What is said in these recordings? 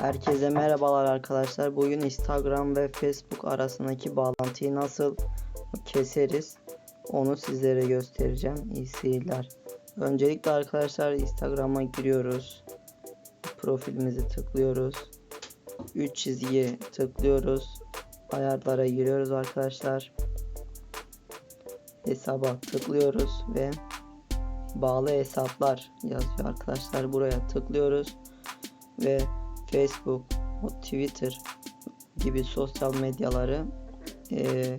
Herkese merhabalar arkadaşlar. Bugün Instagram ve Facebook arasındaki bağlantıyı nasıl keseriz onu sizlere göstereceğim. İyi seyirler. Öncelikle arkadaşlar Instagram'a giriyoruz. Profilimizi tıklıyoruz. 3 çizgiye tıklıyoruz. Ayarlara giriyoruz arkadaşlar. Hesaba tıklıyoruz ve bağlı hesaplar yazıyor arkadaşlar. Buraya tıklıyoruz ve Facebook, Twitter gibi sosyal medyaları e,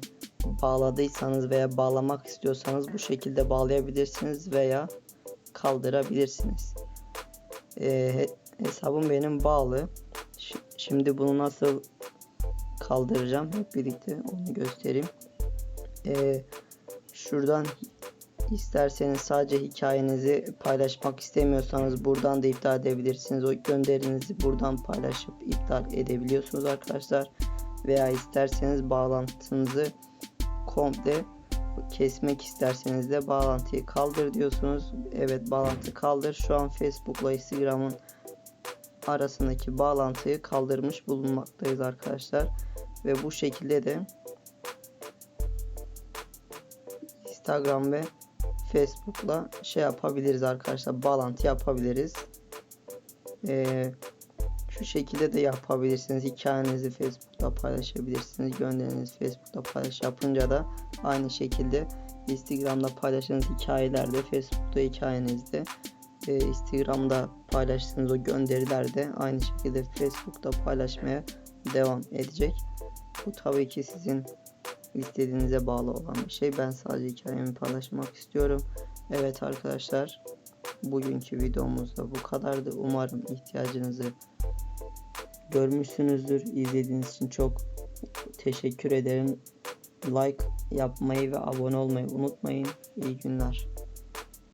bağladıysanız veya bağlamak istiyorsanız bu şekilde bağlayabilirsiniz veya kaldırabilirsiniz. E, he- hesabım benim bağlı. Ş- şimdi bunu nasıl kaldıracağım hep birlikte onu göstereyim. E, şuradan İsterseniz sadece hikayenizi paylaşmak istemiyorsanız buradan da iptal edebilirsiniz. O gönderinizi buradan paylaşıp iptal edebiliyorsunuz arkadaşlar. Veya isterseniz bağlantınızı komple kesmek isterseniz de bağlantıyı kaldır diyorsunuz. Evet bağlantı kaldır. Şu an Facebook'la Instagram'ın arasındaki bağlantıyı kaldırmış bulunmaktayız arkadaşlar. Ve bu şekilde de Instagram ve Facebook'la şey yapabiliriz arkadaşlar. Bağlantı yapabiliriz. Ee, şu şekilde de yapabilirsiniz. Hikayenizi Facebook'ta paylaşabilirsiniz. Gönderiniz Facebook'ta paylaş yapınca da aynı şekilde Instagram'da paylaştığınız hikayelerde Facebook'ta hikayenizde e, Instagram'da paylaştığınız o gönderiler de aynı şekilde Facebook'ta paylaşmaya devam edecek. Bu tabii ki sizin istediğinize bağlı olan bir şey. Ben sadece hikayemi paylaşmak istiyorum. Evet arkadaşlar bugünkü videomuzda bu kadardı. Umarım ihtiyacınızı görmüşsünüzdür. İzlediğiniz için çok teşekkür ederim. Like yapmayı ve abone olmayı unutmayın. İyi günler.